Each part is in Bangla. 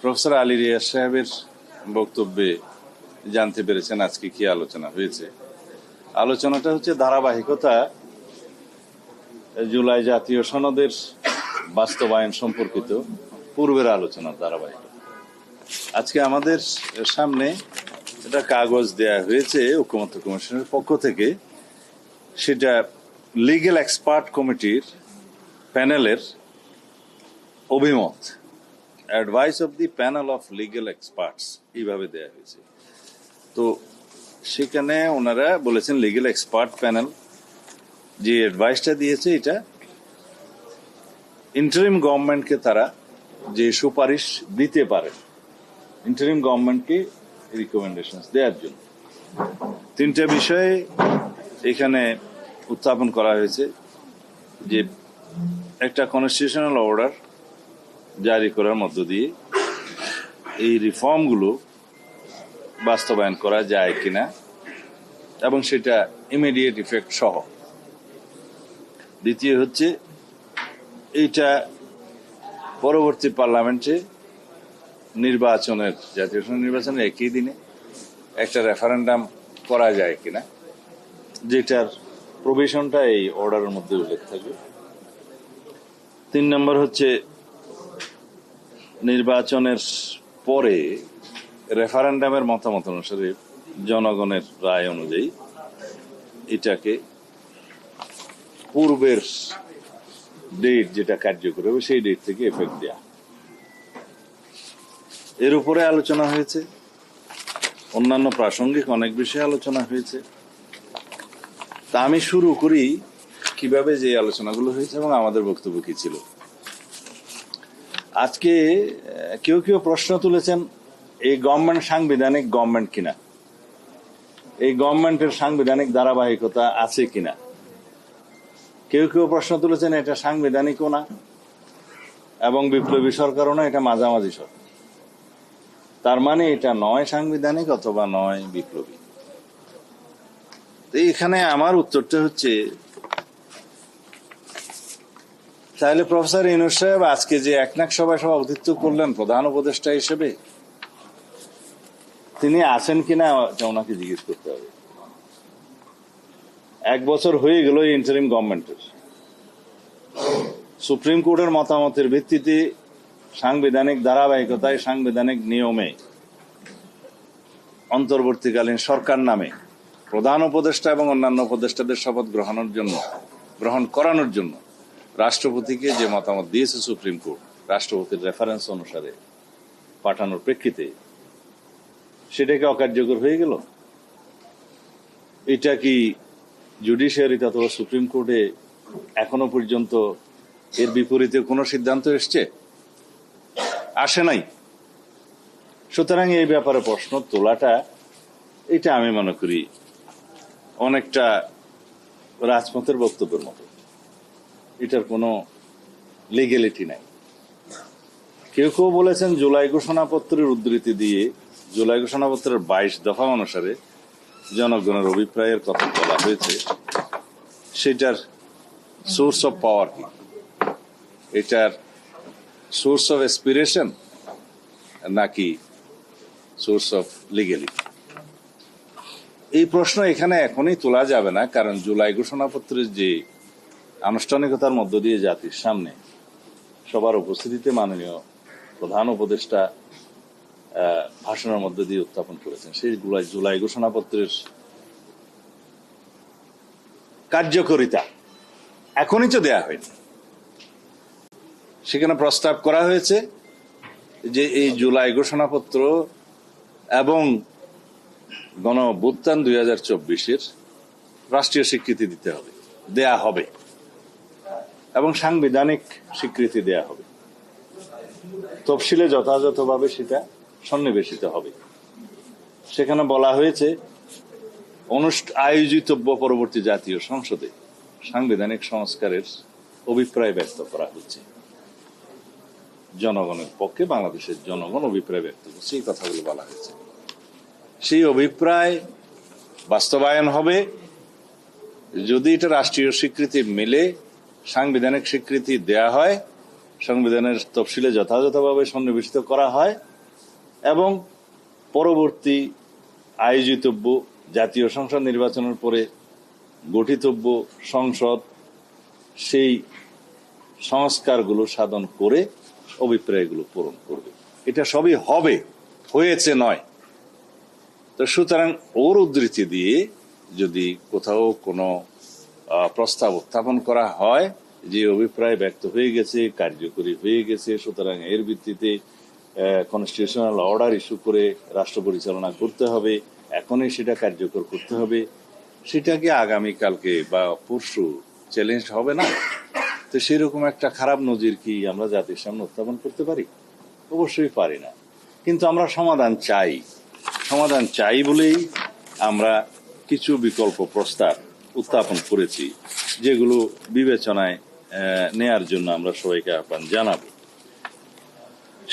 প্রফেসর আলী রিয়াজ সাহেবের বক্তব্যে জানতে পেরেছেন আজকে কি আলোচনা হয়েছে। আলোচনাটা হচ্ছে ধারাবাহিকতা, জুলাই জাতীয় সনদের বাস্তবায়ন সম্পর্কিত পূর্বের আলোচনার ধারাবাহিকতা। আজকে আমাদের সামনে এটা কাগজ দেয়া হয়েছে ঐক্যমত্য কমিশনের পক্ষ থেকে। সেটা লিগেল এক্সপার্ট কমিটির প্যানেলের অভিমত। Advice of the panel of legal experts এইভাবে দেয়া হয়েছে। তো সেখানে ওনারা বলেছেন লিগেল এক্সপার্ট প্যানেল যে অ্যাডভাইসটা দিয়েছে, এটা ইন্টারিম গভর্নমেন্টকে তারা যে সুপারিশ দিতে পারে ইন্টারিম গভর্নমেন্টকে রিকমেন্ডেশন দেওয়ার জন্য। তিনটা বিষয়ে এখানে উত্থাপন করা হয়েছে যে একটা কনস্টিটিউশনাল অর্ডার জারি করার মধ্য দিয়ে এই রিফর্মগুলো বাস্তবায়ন করা যায় কিনা এবং সেটা ইমিডিয়েট ইফেক্ট সহ। দ্বিতীয় হচ্ছে, এইটা পরবর্তী পার্লামেন্টে নির্বাচনের, জাতীয় সংসদ নির্বাচনের একই দিনে একটা রেফারেন্ডাম করা যায় কিনা, যেটার প্রভিশনটা এই অর্ডারের মধ্যে উল্লেখ থাকবে। তিন নম্বর হচ্ছে নির্বাচনের পরে রেফারেন্ডামের মতামত অনুসারে জনগণের রায় অনুযায়ী এটাকে পূর্বের ডেট যেটা কার্যকর হবে, সেই ডেট থেকে এফেক্ট দেয়া। এর উপরে আলোচনা হয়েছে। অন্যান্য প্রাসঙ্গিক অনেক বিষয়ে আলোচনা হয়েছে। তা আমি শুরু করি কীভাবে যে আলোচনাগুলো হয়েছে এবং আমাদের বক্তব্য কি ছিল। আজকে কেউ কেউ প্রশ্ন তুলেছেন, এই গভর্নমেন্ট সাংবিধানিক গভর্নমেন্ট কিনা? এই গভর্নমেন্টের সাংবিধানিক ধারাবাহিকতা আছে কিনা? কেউ কেউ প্রশ্ন তুলেছেন, এটা সাংবিধানিকও না, এবং বিপ্লবী সরকারও না, এটা মাঝামাঝি সরকার। তার মানে এটা নয় সাংবিধানিক অথবা নয় বিপ্লবী। এখানে আমার উত্তরটা হচ্ছে তাহলে প্রফেসর ইনুস সাহেব, আজকে যে একনাক সভায় সভাপতিত্ব করলেন প্রধান উপদেষ্টা হিসেবে, তিনি আছেন কিনা ওনাকে জিজ্ঞেস করতে হবে। এক বছর হয়ে গেল ইন্টারিম গভর্নমেন্টের সুপ্রিম কোর্টের মতামতের ভিত্তিতে সাংবিধানিক ধারাবাহিকতায় সাংবিধানিক নিয়মে অন্তর্বর্তীকালীন সরকার নামে প্রধান উপদেষ্টা এবং অন্যান্য উপদেষ্টাদের শপথ গ্রহণের জন্য, গ্রহণ করানোর জন্য রাষ্ট্রপতিকে যে মতামত দিয়েছে সুপ্রিম কোর্ট, রাষ্ট্রপতির রেফারেন্স অনুসারে পাঠানোর প্রেক্ষিতে সেটাকে অকার্যকর হয়ে গেল? এটা কি জুডিশিয়ারিতে অথবা সুপ্রিম কোর্টে এখনও পর্যন্ত এর বিপরীতে কোনো সিদ্ধান্ত এসছে? আসে নাই। সুতরাং এই ব্যাপারে প্রশ্ন তোলাটা, এটা আমি মনে করি অনেকটা রাজপথের বক্তব্যের মতো। এটার কোনো লিগেলিটি নাই। কেউ কেউ বলেছেন জুলাই ঘোষণাপত্রের উদ্ধৃতি দিয়ে, জুলাই ঘোষণাপত্রের বাইশ দফা অনুসারে জনগণের অভিপ্রায়ের কথা বলা হয়েছে, সেটার সোর্স অফ পাওয়ার কি? এটার সোর্স অফ এসপিরেশন নাকি সোর্স অফ লিগেলিটি এই প্রশ্ন এখানে এখনই তোলা যাবে না, কারণ জুলাই ঘোষণাপত্রের যে আনুষ্ঠানিকতার মধ্য দিয়ে জাতির সামনে সবার উপস্থিতিতে মাননীয় প্রধান উপদেষ্টা ভাষণের মধ্য দিয়ে উত্থাপন করেছেন। সেই জুলাই জুলাই ঘোষণাপত্রের কার্যকরিতা এখনই তো দেয়া হয়নি। সেখানে প্রস্তাব করা হয়েছে যে এই জুলাই ঘোষণাপত্র এবং গণ দুই হাজার চব্বিশের রাষ্ট্রীয় স্বীকৃতি দিতে হবে, দেয়া হবে। এবং সাংবিধানিক স্বীকৃতি দেয়া হবে। তফসিলে যথাযথভাবে সেটা সন্নিবেশিত হবে। সেখানে বলা হয়েছে, অনুষ্ঠ, আয়োজিতব্য পরবর্তী জাতীয় সংসদে সাংবিধানিক সংস্কারের অভিপ্রায় ব্যক্ত করা হচ্ছে। জনগণের পক্ষে বাংলাদেশের জনগণ অভিপ্রায় ব্যক্ত করছে, এই কথাগুলো বলা হয়েছে। সেই অভিপ্রায় বাস্তবায়ন হবে। যদি এটা রাষ্ট্রীয় স্বীকৃতি মিলে সাংবিধানিক স্বীকৃতি দেয়া হয়, সংবিধানের তফসিলে যথাযথভাবে সন্নিবেশিত করা হয়, এবং পরবর্তী আয়োজিতব্য জাতীয় সংসদ নির্বাচনের পরে গঠিতব্য সংসদ, সেই সংস্কারগুলো সাধন করে অভিপ্রায়গুলো পূরণ করবে। এটা সবই হবে, হয়েছে নয়। তো সুতরাং ওর উদ্ধৃতি দিয়ে যদি কোথাও কোনো প্রস্তাব উত্থাপন করা হয়, যে অভিপ্রায় ব্যক্ত হয়ে গেছে, কার্যকরী হয়ে গেছে, সুতরাং এর ভিত্তিতে কনস্টিটিউশনাল অর্ডার ইস্যু করে রাষ্ট্র পরিচালনা করতে হবে, এখনই সেটা কার্যকর করতে হবে। সেটাকে আগামীকালকে বা পরশু চ্যালেঞ্জ হবে না? তো সেরকম একটা খারাপ নজির কি আমরা জাতির সামনে উত্থাপন করতে পারি? অবশ্যই পারি না। কিন্তু আমরা সমাধান চাই। সমাধান চাই বলেই আমরা কিছু বিকল্প প্রস্তাব উত্থাপন করেছি, যেগুলো বিবেচনায় নেয়ার জন্য আমরা সবাইকে আহ্বান জানাব।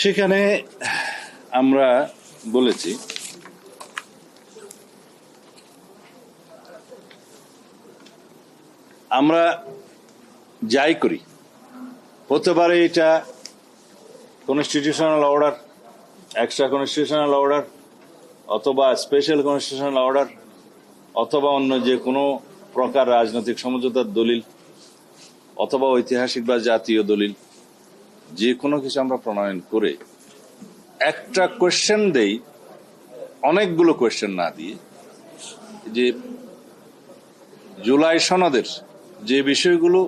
সেখানে আমরা বলেছি, আমরা যাই করি। হতে পারে এটা constitutional order extra constitutional order অথবা স্পেশাল কনস্টিটিউশনাল অর্ডার অথবা অন্য যে কোনো প্রকার রাজনৈতিক সমঝোতার দলিল অথবা ঐতিহাসিক বা জাতীয় দলিল, যে কোনো কিছু আমরা প্রণয়ন করে একটা কোয়েশ্চেন দেই, অনেকগুলো কোয়েশ্চেন না দিয়ে, যে জুলাই সনদের যে বিষয়গুলো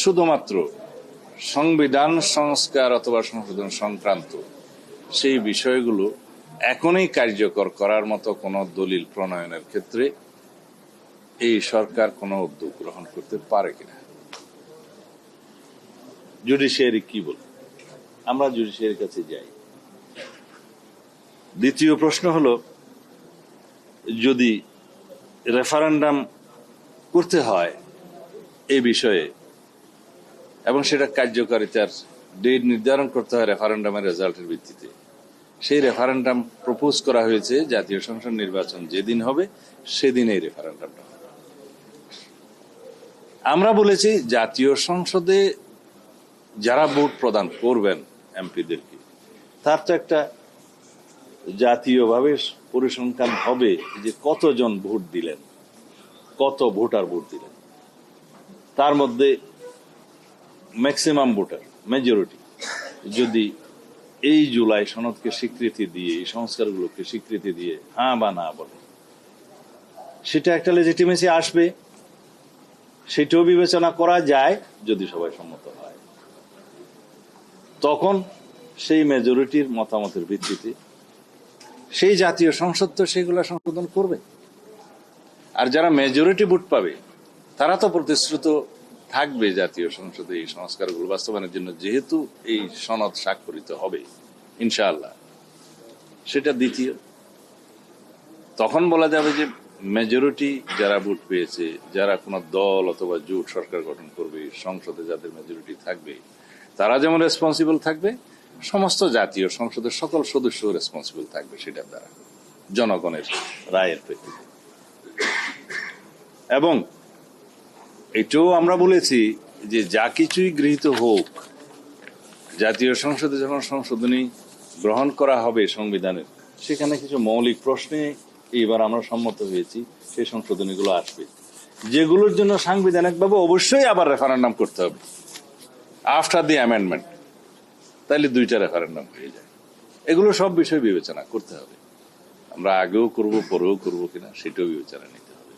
শুধুমাত্র সংবিধান সংস্কার অথবা সংশোধন সংক্রান্ত, সেই বিষয়গুলো এখনই কার্যকর করার মতো কোনো দলিল প্রণয়নের ক্ষেত্রে এই সরকার কোনো উদ্যোগ গ্রহণ করতে পারে কিনা? জুডিশিয়ারি কি বলে আমরা জুডিশিয়ারির কাছে যাই। দ্বিতীয় প্রশ্ন হলো, যদি রেফারেন্ডাম করতে হয় এই বিষয়ে, এবং সেটা কার্যকারিতার ডেট নির্ধারণ করতে হয় রেফারেন্ডামের রেজাল্টের ভিত্তিতে, সেই রেফারেন্ডাম প্রপোজ করা হয়েছে জাতীয় সংসদ নির্বাচন যেদিন হবে, সেদিন এই রেফারেন্ডামটা হবে। আমরা বলেছি জাতীয় সংসদে যারা ভোট প্রদান করবেন এমপিদেরকে, তার তো একটা জাতীয়ভাবে পরিসংখ্যান হবে যে কতজন ভোট দিলেন, কত ভোটার ভোট দিলেন। তার মধ্যে ম্যাক্সিমাম ভোটার মেজরিটি যদি এই জুলাই সনদকে স্বীকৃতি দিয়ে, এই সংস্কারগুলোকে স্বীকৃতি দিয়ে হ্যাঁ বা না বলে, সেটা একটা লেজিটিমেসি আসবে। সেটাও বিবেচনা করা যায় যদি সবাই সম্মত হয়। তখন সেই মেজরিটির মতামতের ভিত্তিতে সেই জাতীয় সংসদ তো সেগুলো সংশোধন করবে। আর যারা মেজরিটি ভোট পাবে, তারা তো প্রতিশ্রুত থাকবে জাতীয় সংসদে এই সংস্কারগুলো বাস্তবায়নের জন্য, যেহেতু এই সনদ স্বাক্ষরিত হবে, ইনশাআল্লাহ। সেটা দ্বিতীয়। তখন বলা যাবে যে মেজরিটি যারা ভোট পেয়েছে, যারা কোনো দল অথবা জোট সরকার গঠন করবে, সংসদে যাদের মেজরিটি থাকবে, তারা যেমন রেসপন্সিবল থাকবে, সমস্ত জাতীয় সংসদের সকল সদস্য রেসপন্সিবল থাকবে সেটার দ্বারা, জনগণের রায়ের প্রেক্ষিতে। এবং এটাও আমরা বলেছি যে যা কিছুই গৃহীত হোক, জাতীয় সংসদে যখন সংশোধনী গ্রহণ করা হবে সংবিধানের, সেখানে কিছু মৌলিক প্রশ্নে এইবার আমরা সম্মত হয়েছি সেই সংশোধনীগুলো আসবে। যেগুলোর জন্য সাংবিধানিকভাবে অবশ্যই আবার রেফারেন্ডাম করতে হবে। আফটার দি অ্যামেন্ডমেন্ট তাহলে দুইটা রেফারেন্ডাম হয়ে যায়। এগুলো সব বিষয় বিবেচনা করতে হবে। আমরা আগেও করব, পরেও করব কিনা সেটাও বিবেচনা নিতে হবে।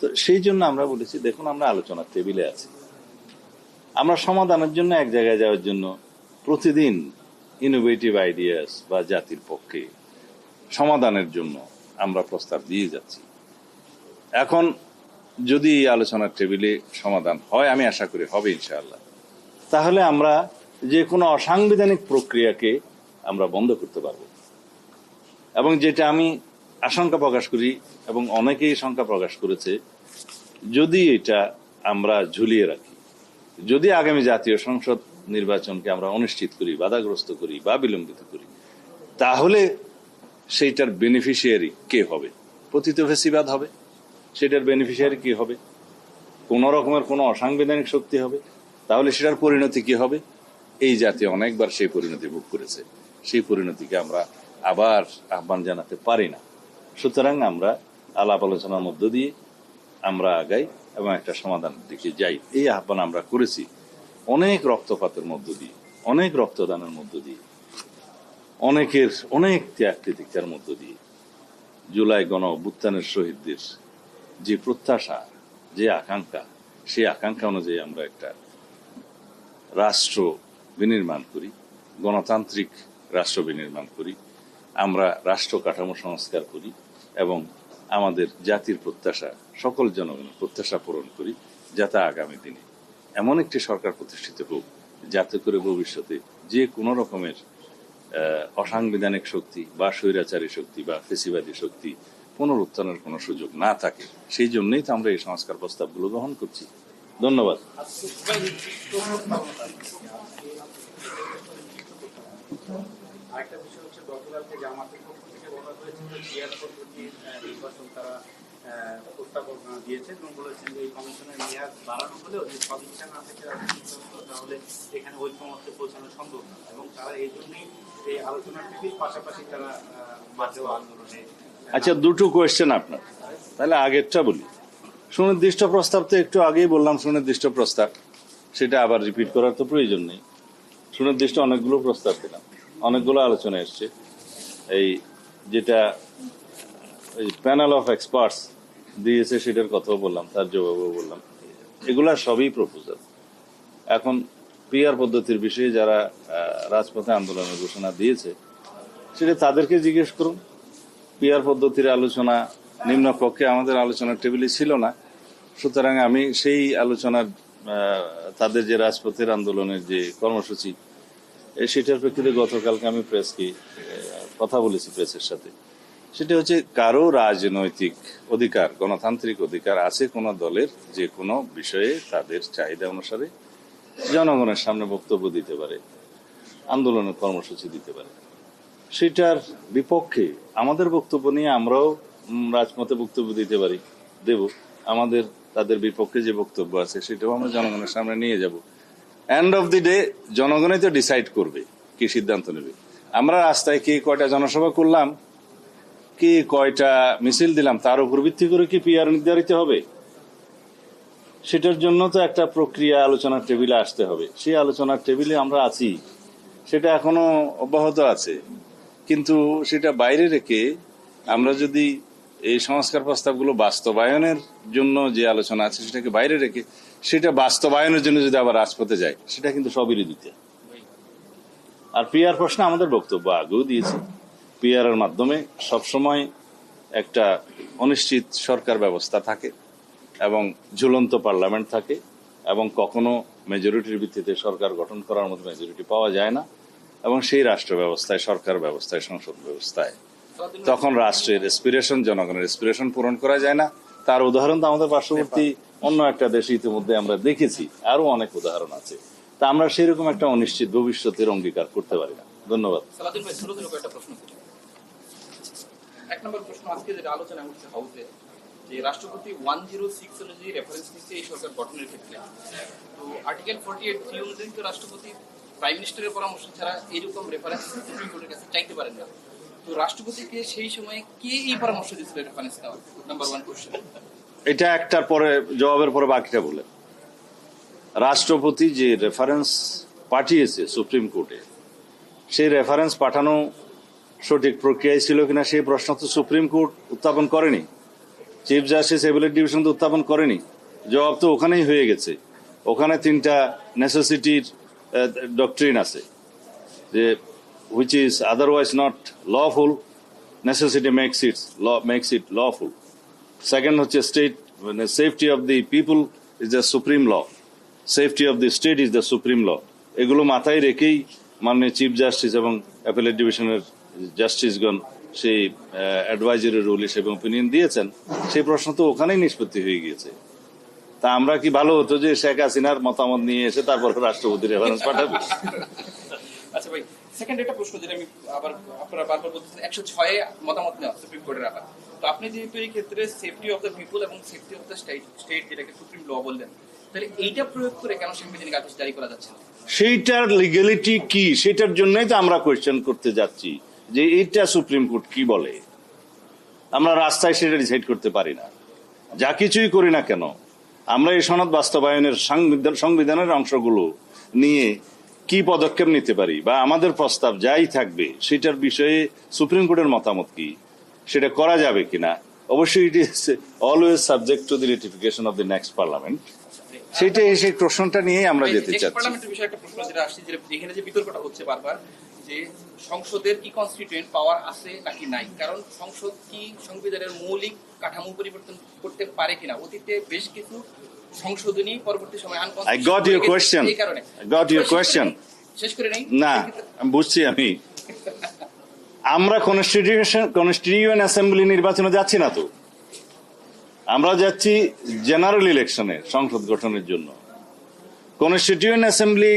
তো সেই জন্য আমরা বলেছি, দেখুন আমরা আলোচনার টেবিলে আছি। আমরা সমাধানের জন্য এক জায়গায় যাওয়ার জন্য প্রতিদিন ইনোভেটিভ আইডিয়াস বা জাতির পক্ষে সমাধানের জন্য আমরা প্রস্তাব দিয়ে যাচ্ছি। এখন যদি এই আলোচনার টেবিলে সমাধান হয়, আমি আশা করি হবে ইনশাআল্লাহ। তাহলে আমরা যে কোনো অসাংবিধানিক প্রক্রিয়াকে আমরা বন্ধ করতে পারব। এবং যেটা আমি আশঙ্কা প্রকাশ করি, এবং অনেকেই শঙ্কা প্রকাশ করেছে, যদি এটা আমরা ঝুলিয়ে রাখি, যদি আগামী জাতীয় সংসদ নির্বাচনকে আমরা অনিশ্চিত করি, বাধাগ্রস্ত করি বা বিলম্বিত করি, তাহলে সেইটার বেনিফিশিয়ারি কে হবে? পতিত ফেসিবাদ হবে। সেটার বেনিফিশিয়ারি কি হবে? কোন রকমের কোনো অসাংবিধানিক শক্তি হবে? তাহলে সেটার পরিণতি কি হবে? এই জাতি অনেকবার সেই পরিণতি ভোগ করেছে। সেই পরিণতিকে আমরা আবার আহ্বান জানাতে পারি না। সুতরাং আমরা আলাপ আলোচনার মধ্য দিয়ে আমরা আগাই এবং একটা সমাধানের দিকে যাই। এই আহ্বান আমরা করেছি। অনেক রক্তপাতের মধ্য দিয়ে অনেক রক্তদানের মধ্য দিয়ে। অনেকের, অনেক ত্যাগ তিতিক্ষার মধ্য দিয়ে। জুলাই গণ অভ্যুত্থানের শহীদদের যে প্রত্যাশা, যে আকাঙ্ক্ষা, সেই আকাঙ্ক্ষা অনুযায়ী আমরা একটা রাষ্ট্র বিনির্মাণ করি, গণতান্ত্রিক রাষ্ট্র বিনির্মাণ করি, আমরা রাষ্ট্র কাঠামো সংস্কার করি এবং আমাদের জাতির প্রত্যাশা, সকল জনগণের প্রত্যাশা পূরণ করি, যাতে আগামী দিনে এমন একটি সরকার প্রতিষ্ঠিত হোক, যাতে করে ভবিষ্যতে যে কোনো রকমের অসাংবিধানিক শক্তি বা স্বৈরাচারী শক্তি বা ফেসিবাদী শক্তি পুনরুত্থানের কোনো সুযোগ না থাকে। সেই জন্যই তো আমরা এই সংস্কার প্রস্তাবগুলো গ্রহণ করছি। ধন্যবাদ। আরেকটা বিষয় হচ্ছে গতকালকে জামাতের পক্ষ থেকে বলা হয়েছে যে নির্বাচন তারা এবং বলেছেন যে এই কমিশনের মেয়াদ বাড়ানো সদিচ্ছা না থেকে তাহলে এখানে পৌঁছানো সম্ভব না। এবং তারা এই জন্যই এই আলোচনার পাশাপাশি তারা আন্দোলনে আচ্ছা দুটো কোয়েশ্চেন আপনার। তাহলে আগেরটা বলি। সুনির্দিষ্ট প্রস্তাব তো একটু আগেই বললাম, সুনির্দিষ্ট প্রস্তাব। সেটা আবার রিপিট করার তো প্রয়োজন নেই। সুনির্দিষ্ট অনেকগুলো প্রস্তাব দিলাম অনেকগুলো আলোচনা এসছে। এই যেটা প্যানেল অফ এক্সপার্টস দিয়েছে সেটার কথাও বললাম, তার জবাবও বললাম। এগুলা সবই প্রপোজাল এখন পিআর পদ্ধতির বিষয়ে যারা রাজপথে আন্দোলনের ঘোষণা দিয়েছে, সেটা তাদেরকে জিজ্ঞেস করুন। পিয়ার পদ্ধতির আলোচনা নিম্নকক্ষে আমাদের আলোচনার টেবিলে ছিল না। সুতরাং আমি সেই আলোচনার তাদের যে রাজপথের আন্দোলনের যে কর্মসূচি সেটার প্রেক্ষিতে গতকালকে আমি প্রেসকে কথা বলেছি প্রেসের সাথে। সেটা হচ্ছে কারও রাজনৈতিক অধিকার, গণতান্ত্রিক অধিকার আছে কোনো দলের যে কোনো বিষয়ে তাদের চাহিদা অনুসারে জনগণের সামনে বক্তব্য দিতে পারে, আন্দোলনের কর্মসূচি দিতে পারে। সেটার বিপক্ষে আমাদের বক্তব্য নিয়ে আমরাও রাজপথে বক্তব্য দিতে পারি, দেব। আমাদের, তাদের বিপক্ষে যে বক্তব্য আছে সেটাও আমরা জনগণের সামনে নিয়ে যাব। এন্ড অফ দি ডে জনগণই তো ডিসাইড করবে, কি সিদ্ধান্ত নেবে। আমরা রাস্তায় কি কয়টা জনসভা করলাম কি কয়টা মিছিল দিলাম, তার উপর ভিত্তি করে কি পিআর নির্ধারিত হবে? সেটার জন্য তো একটা প্রক্রিয়া আলোচনার টেবিলে আসতে হবে। সেই আলোচনার টেবিলে আমরা আছি। সেটা এখনও অব্যাহত আছে। কিন্তু সেটা বাইরে রেখে আমরা যদি এই সংস্কার প্রস্তাবগুলো বাস্তবায়নের জন্য যে আলোচনা আছে সেটাকে বাইরে রেখে সেটা বাস্তবায়নের জন্য যদি আবার রাজপথে যায় সেটা কিন্তু স্ববিরোধিতা আর পিআর প্রশ্নে আমাদের বক্তব্য আগেও দিয়েছি। পিআর এর মাধ্যমে সবসময় একটা অনিশ্চিত সরকার ব্যবস্থা থাকে এবং ঝুলন্ত পার্লামেন্ট থাকে এবং কখনো মেজরিটির ভিত্তিতে সরকার গঠন করার মতো মেজরিটি পাওয়া যায় না এবং সেই রাষ্ট্র ব্যবস্থায়, সরকার ব্যবস্থায়, সংসদ ব্যবস্থায়। তখন রাষ্ট্রের এসপিরেশন জনগণের এসপিরেশন পূরণ করা যায় না। তার উদাহরণ তো আমাদের পার্শ্ববর্তী অন্য একটা দেশে ইতিমধ্যে আমরা দেখেছি আরও অনেক উদাহরণ আছে। তা আমরা সেরকম একটা অনিশ্চিত ভবিষ্যতের অঙ্গীকার করতে পারি না। ধন্যবাদ সালাদিন ভাই ছোট ছোট কয়েকটা প্রশ্ন করি এক নম্বর প্রশ্ন, আজকে যেটা আলোচনা হাউসে, যে রাষ্ট্রপতি ওয়ান জিরো সিক্স রেফারেন্স নিচ্ছে, এই সরকার গঠনের ক্ষেত্রে। তো আর্টিকেল ফর্টি এইট অনুযায়ী তো রাষ্ট্রপতি প্রাইম মিনিস্টারের পরামর্শ ছাড়া এইরকম রেফারেন্স সুপ্রিম কোর্টের কাছে চাইতে পারেন না। তো রাষ্ট্রপতিকে সেই সময় কে এই পরামর্শ দিয়েছিল রেফারেন্স দেওয়ার নাম্বার ওয়ান কোশ্চেন এটা একটার পরে, জবাবের পরে বাকিটা বলে। রাষ্ট্রপতি যে রেফারেন্স পাঠিয়েছে সুপ্রিম কোর্টে, সেই রেফারেন্স পাঠানো সঠিক প্রক্রিয়ায় ছিল কিনা সেই প্রশ্ন তো সুপ্রিম কোর্ট উত্থাপন করেনি। চিফ জাস্টিস এবিলেট ডিভিশন তো উত্থাপন করেনি। জবাব তো ওখানেই হয়ে গেছে। ওখানে তিনটা নেসেসিটির ডক্ট্রিন আছে। যে which is otherwise not lawful necessity makes it law makes it lawful. Second হচ্ছে স্টেট মানে safety of the people is the supreme law safety of the state is the supreme law এগুলো মাথায় রেখেই মাননীয় চিফ জাস্টিস এবং অ্যাপেলেট ডিভিশনের জাস্টিসগণ সেই অ্যাডভাইজারি রুল হিসেবে ওপিনিয়ন দিয়েছেন সেই প্রশ্ন তো ওখানেই নিষ্পত্তি হয়ে গিয়েছে। তা আমরা কি ভালো হতো যে শেখ হাসিনার মতামত নিয়ে এসে তারপর রাষ্ট্রপতির রেফারেন্স পাঠাবে? আচ্ছা ভাই সেকেন্ড একটা প্রশ্ন যেটা আমি আবার আপনারা বারবার বলতেছেন একশো ছয়ে মতামত নেওয়া সুপ্রিম কোর্টের আবার তো আপনি যেহেতু এই ক্ষেত্রে সেফটি অফ দ্য পিপল এবং safety of the state state যেটাকে সুপ্রিম ল বললেন তাহলে এইটা প্রয়োগ করে কেন সাংবিধানিক আদেশ জারি করা যাচ্ছে না? সেইটার লিগ্যালিটি কি? সেটার জন্যই তো আমরা কোয়েশ্চেন করতে যাচ্ছি। যে এটা সুপ্রিম কোর্ট কি বলে? আমরা রাস্তায় সেটা ডিসাইড করতে পারি না। যা কিছুই করি না কেন আমরা এই সনদ বাস্তবায়নের সাংবিধান সংবিধানের অংশগুলো নিয়ে কি পদক্ষেপ নিতে পারি বা আমাদের প্রস্তাব যাই থাকবে সেটার বিষয়ে সুপ্রিম কোর্টের মতামত কি? সেটা করা যাবে কিনা? অবশ্যই it is always subject to the ratification of the next parliament সেটা সেই প্রশ্নটা নিয়েই আমরা যেতে চাচ্ছি। পার্লামেন্টের বিষয়ে একটা প্রশ্ন যেটা আসছে যে যে বিতর্কটা হচ্ছে বারবার যে সংসদের কি কনস্টিটিউয়েন্ট পাওয়ার আছে নাকি নাই? কারণ সংসদ কি সংবিধানের মৌলিক কাঠামো পরিবর্তন করতে পারে কিনা? অতীতে বেশ কিছু সংশোধনী পরবর্তী সময় কারণে। Got your শেষ করে নেই? না আমি বুঝছি আমি। আমরা কনস্টিটিউশন কনস্টিটিউয়েন্ট অ্যাসেম্বলি নির্বাচনে যাচ্ছি না তো। আমরা যাচ্ছি জেনারেল ইলেকশনে সংসদ গঠনের জন্য। কনস্টিটিউয়েন্ট অ্যাসেম্বলি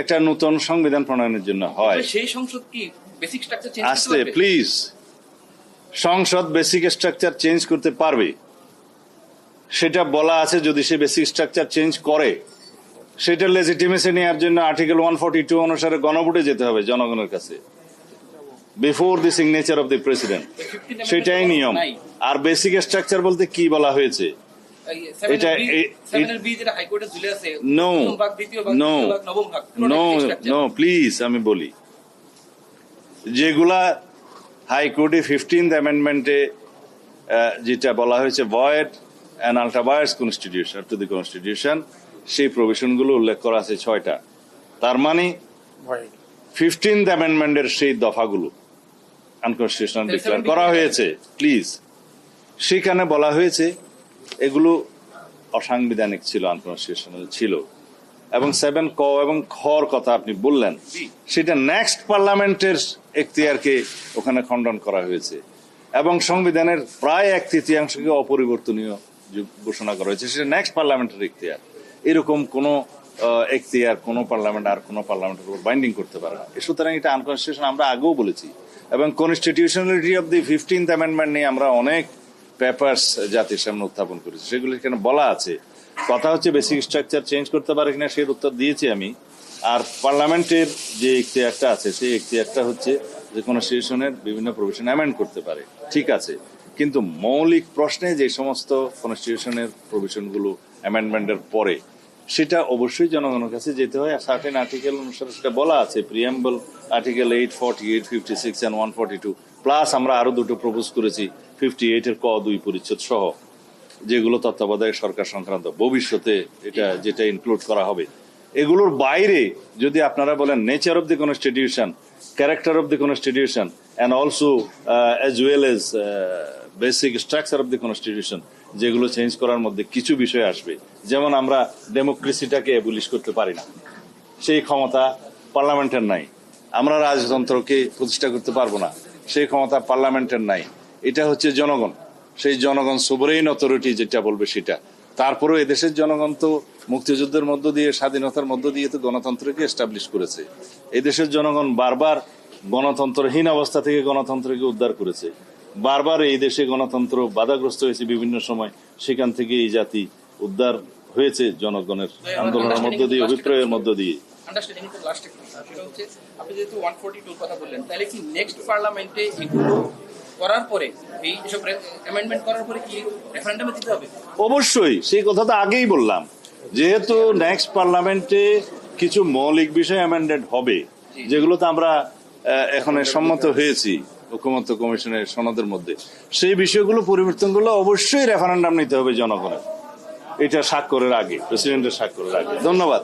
একটা নতুন সংবিধান প্রণয়নের জন্য হয়। সেই সংসদ কি বেসিক স্ট্রাকচার চেঞ্জ আস্তে প্লিজ সংসদ বেসিক স্ট্রাকচার চেঞ্জ করতে পারবে। সেটা বলা আছে যদি সে বেসিক স্ট্রাকচার চেঞ্জ করে। সেটা লেজিটিমেসি নেওয়ার জন্য আর্টিকেল ওয়ান ফর্টি টু অনুসারে গণভোটে যেতে হবে জনগণের কাছে। Before the signature of the president সেটাই নিয়ম। আর বেসিক স্ট্রাকচার বলতে কি বলা হয়েছে? এটা এ- সেভেনের বি যেটা হাইকোর্টে ঝুলে আছে No. প্রথম ভাগ দ্বিতীয় ভাগ No. তৃতীয় ভাগ নবম ভাগ নো নো প্লিজ আমি বলি যেগুলা হাইকোর্টে ফিফটিন্থ অ্যামেন্ডমেন্টে যেটা বলা হয়েছে void and ultra vires constitution to the constitution সেই প্রভিশনগুলো উল্লেখ করা আছে ছয়টা তার মানে ফিফটিন্থ অ্যামেন্ডমেন্টের সেই দফাগুলো আনকনস্টিটিউশনাল ডিক্লেয়ার করা হয়েছে প্লিজ সেখানে বলা হয়েছে এগুলো অসাংবিধানিক ছিল আনকনস্টিটিউশনাল ছিল। এবং সেভেন ক এবং খর কথা আপনি বললেন, সেটা নেক্সট পার্লামেন্টের এখতিয়ারকে ওখানে খণ্ডন করা হয়েছে। এবং সংবিধানের প্রায় এক তৃতীয়াংশকে অপরিবর্তনীয় ঘোষণা করা হয়েছে, সেটা নেক্সট পার্লামেন্টের এখতিয়ার। এরকম কোনো এখতিয়ার কোনো পার্লামেন্ট আর কোনো পার্লামেন্টের উপর বাইন্ডিং করতে পারে না। সুতরাং এটা আনকনস্টিটিউশন আমরা আগেও বলেছি। এবং constitutionality of the fifteenth amendment নিয়ে আমরা অনেক পেপার্স জাতির সামনে উত্থাপন করেছি। সেগুলো এখানে বলা আছে। কথা হচ্ছে বেসিক স্ট্রাকচার চেঞ্জ করতে পারে কিনা সেই উত্তর দিয়েছি আমি। আর পার্লামেন্টের যে একটি একটা আছে, সেই একটি একটা হচ্ছে যে কনস্টিটিউশনের বিভিন্ন প্রভিশন অ্যামেন্ড করতে পারে। ঠিক আছে। কিন্তু মৌলিক প্রশ্নে যে সমস্ত কোনো কনস্টিটিউশনের প্রভিশনগুলো অ্যামেন্ডমেন্টের পরে, সেটা অবশ্যই জনগণের কাছে যেতে হয়। আর সার্টেন আর্টিকেল অনুসারে সেটা বলা আছে। Preamble article eight forty eight fifty six and one forty two plus আমরা আরও দুটো প্রপোজ করেছি ফিফটি এইটের ক দুই পরিচ্ছেদ সহ, যেগুলো তত্ত্বাবধায়ক সরকার সংক্রান্ত। ভবিষ্যতে এটা যেটা ইনক্লুড করা হবে। এগুলোর বাইরে যদি আপনারা বলেন nature of the constitution character of the constitution and also as well as basic structure of the constitution যেগুলো চেঞ্জ করার মধ্যে কিছু বিষয় আসবে। যেমন আমরা ডেমোক্রেসিটাকে অ্যাবলিশ করতে পারি না। সেই ক্ষমতা পার্লামেন্টের নাই। আমরা রাজতন্ত্রকে প্রতিষ্ঠা করতে পারব না। সেই ক্ষমতা পার্লামেন্টের নাই। এটা হচ্ছে জনগণ। সেই জনগণ সোবরেইন অথরিটি যেটা বলবে সেটা। তারপরেও এদেশের জনগণ তো মুক্তিযুদ্ধের মধ্য দিয়ে স্বাধীনতার মধ্য দিয়ে তো গণতন্ত্রকে এস্টাবলিশ করেছে। এদেশের জনগণ বারবার গণতন্ত্রহীন অবস্থা থেকে গণতন্ত্রকে উদ্ধার করেছে। বারবার এই দেশে গণতন্ত্র বাধাগ্রস্ত হয়েছে বিভিন্ন সময়। সেখান থেকে এই জাতি উদ্ধার হয়েছে জনগণের আন্দোলনের মধ্য দিয়ে অভিপ্রায়ের মধ্য দিয়ে। সেটা হচ্ছে আপনি যেহেতু ওয়ান ফোর্টি টুর কথা বললেন তাহলে কি নেক্সট পার্লামেন্টে এগুলো করার পরে এই সব অ্যামেন্ডমেন্ট করার পরে কি রেফারেন্ডামে দিতে হবে? অবশ্যই সেই কথা তো আগেই বললাম। যেহেতু নেক্সট পার্লামেন্টে কিছু মৌলিক বিষয় অ্যামেন্ডেড হবে যেগুলো তো আমরা এখন সম্মত হয়েছি ঐকমত্য কমিশনের সনদের মধ্যে। সেই বিষয়গুলো পরিবর্তনগুলো অবশ্যই রেফারেন্ডাম নিতে হবে জনগণের। এটা স্বাক্ষরের আগে প্রেসিডেন্টের স্বাক্ষরের আগে। ধন্যবাদ।